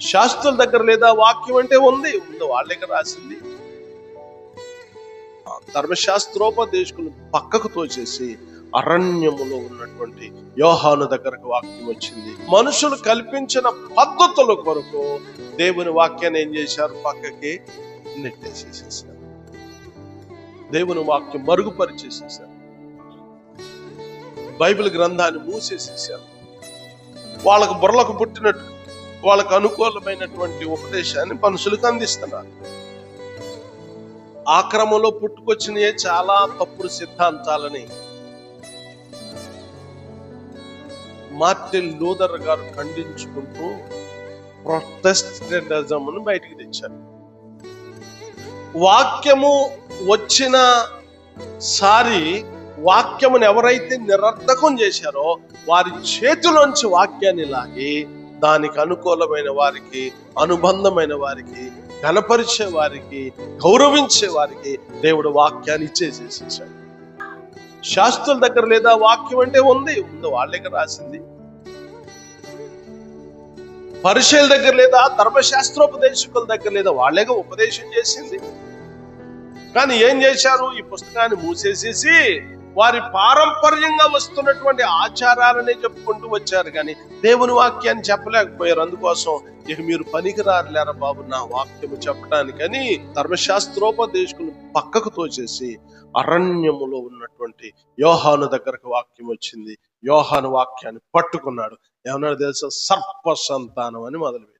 శాస్త్రుల దగ్గర లేదా వాక్యం అంటే ఉంది. ఉంది. వాళ్ళ దగ్గర రాసింది. ధర్మశాస్త్రోపదేశకులు పక్కకు తోచేసి అరణ్యములో ఉన్నటువంటి యోహాను దగ్గరకు వాక్యం వచ్చింది. మనుషులు కల్పించిన పద్ధతుల కొరకు దేవుని వాక్యాన్ని ఏం చేశారు? పక్కకి నెట్టేసేసేసారు. దేవుని వాక్యం మరుగుపరిచేసేసారు. బైబిల్ గ్రంథాన్ని మూసేసేసారు. వాళ్ళకు బుర్రకు పుట్టినట్టు వాళ్ళకు అనుకూలమైనటువంటి ఉపదేశాన్ని మనుషులకు అందిస్తున్నారు. ఆ క్రమంలో పుట్టుకొచ్చినయే చాలా తప్పుడు సిద్ధాంతాలని మార్టిన్ లూథర్ గారు ఖండించుకుంటూ ప్రొటెస్టెంటిజంను బయటికి తెచ్చారు. వాక్యము వచ్చిన సారి వాక్యమును ఎవరైతే నిరర్ధకం చేశారో వారి చేతిలోంచి వాక్యాన్ని లాగి దానికి అనుకూలమైన వారికి అనుబంధమైన వారికి కనపరిచే వారికి గౌరవించే వారికి దేవుడు వాక్యాన్ని ఇచ్చేసేసేసాడు. శాస్త్రుల దగ్గర లేదా వాక్యం అంటే ఉంది ఉంది వాళ్ళ రాసింది. పరిశీల దగ్గర లేదా ధర్మశాస్త్రోపదేశకుల దగ్గర లేదా వాళ్ళేగా ఉపదేశం చేసింది. కానీ ఏం చేశారు? ఈ పుస్తకాన్ని మూసేసేసి వారి పారంపర్యంగా వస్తున్నటువంటి ఆచారాలనే చెప్పుకుంటూ వచ్చారు. కానీ దేవుని వాక్యాన్ని చెప్పలేకపోయారు. అందుకోసం ఇక మీరు పనికిరారులేరా బాబు నా వాక్యము చెప్పడానికని ధర్మశాస్త్రోపదేశకులు పక్కకు తోచేసి అరణ్యములో ఉన్నటువంటి యోహాను దగ్గరకు వాక్యం వచ్చింది. యోహాను వాక్యాన్ని పట్టుకున్నాడు. ఏమన్నాడు తెలుసా? సర్ప సంతానం అని మొదలుపెట్టాడు.